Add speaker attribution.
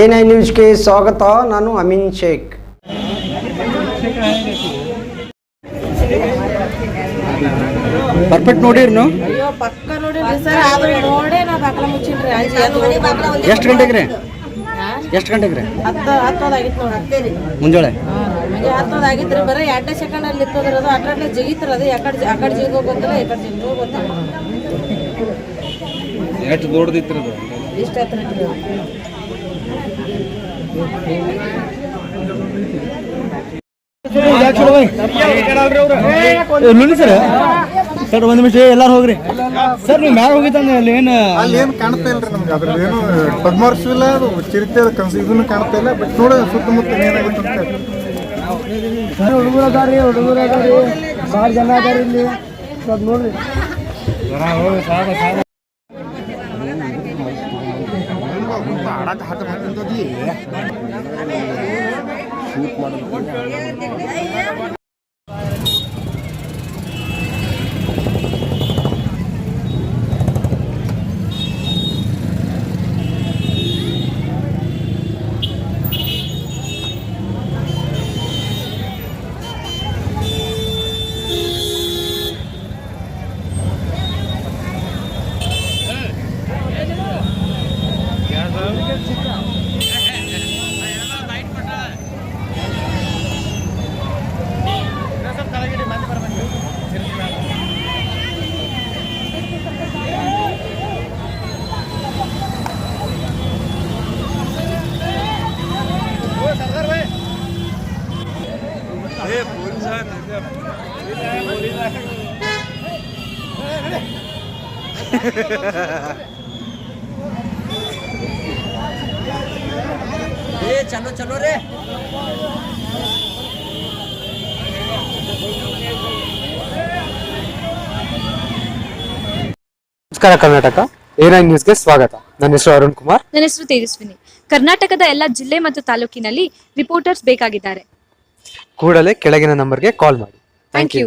Speaker 1: N I ನ್ಯೂಸ್ಗೆ ಸ್ವಾಗತ ನಾನು ಅಮೀನ್ ಶೇಖ್.
Speaker 2: ಪರ್ಫೆಕ್ಟ್ ನೋಡಿರಿ ನೀವು
Speaker 3: ಅಯ್ಯೋ ಪಕ್ಕ ನೋಡಿರಿ ಸರ್ ಆದ್ರೆ ನೋಡೇ ನಾ ಬಾಕಲ ಮುಚ್ಚಿನ್ರಿ ಅಂಜಿ ಅದು
Speaker 2: ಎಷ್ಟು ಗಂಟೆಗೆ ರೀ? ಎಷ್ಟು ಗಂಟೆಗೆ ರೀ? ಮುಂಜಾನೆ
Speaker 3: ರೀ. ಬರೀ ಎರಡೇ ಸೆಕೆಂಡ್ ಅಲ್ಲಿ ಇತ್ತು ಅದು ಅಟ್ರಾಟ್ಲೆ ಜಿಗಿತ್ರಿ ಅದು ಯಾಕಡೆ ಆ ಕಡೆ ಜಿಗೋ ಗೊತ್ತಿಲ್ಲ ಈ ಕಡೆ ಜಿಗೋ ಗೊತ್ತಿಲ್ಲ
Speaker 4: ಎಷ್ಟು ದೊಡ್ಡದಿತ್ತು ಅದು?
Speaker 3: ಇಷ್ಟ ಹತ್ರ ಇಟ್ರಿ
Speaker 2: ಸರ್. ಸರ್ ಒಂದು ನಿಮಿಷ ಎಲ್ಲಾರು ಹೋಗ್ರಿ. ಸರ್ ನೀವು ಮ್ಯಾಲ ಹೋಗಿತ್ತಂದ್ರೆ ಅಲ್ಲಿ ಏನು
Speaker 5: ಅಲ್ಲಿ ಏನು ಕಾಣ್ತಾ ಇಲ್ರಿ ನಮ್ಗೆ. ಅದ್ರಲ್ಲಿ ಏನು ಪದ್ಮಾರ್ಶಿಲ್ಲ ಅದು ಚಿರತೆ ಅದು ಕನ್ಸ ಇದನ್ನು ಕಾಣ್ತಾ ಇಲ್ಲ ಬಟ್ ನೋಡ ಸುತ್ತಮುತ್ತ ಏನಾಗುತ್ತೆ ಅಂತ
Speaker 2: ಹುಡುಗರು ಅದಾರಿ ಹುಡುಗರು ಅದಾರಿ ಭಾಳ ಜನ ಅದಾರಿ ಇಲ್ಲಿ. ಸ್ವಲ್ಪ ನೋಡ್ರಿ.
Speaker 6: ಆಡಕ್ಕೆ ಹತ್ತ ಮಾಡ್ತಿಂತದಿ ಶೂಟ್ ಮಾಡೋದು ನಮಸ್ಕಾರ ಕರ್ನಾಟಕ. ಏನ್ ನ್ಯೂಸ್ಗೆ ಸ್ವಾಗತ. ನನ್ನ ಹೆಸರು ಅರುಣ್ ಕುಮಾರ್.
Speaker 7: ನನ್ನ ಹೆಸರು ತೇಜಸ್ವಿನಿ. ಕರ್ನಾಟಕದ ಎಲ್ಲ ಜಿಲ್ಲೆ ಮತ್ತು ತಾಲೂಕಿನಲ್ಲಿ ರಿಪೋರ್ಟರ್ಸ್ ಬೇಕಾಗಿದ್ದಾರೆ.
Speaker 6: ಕೂಡಲೇ ಕೆಳಗಿನ ನಂಬರ್ಗೆ ಕಾಲ್ ಮಾಡಿ.
Speaker 7: Thank you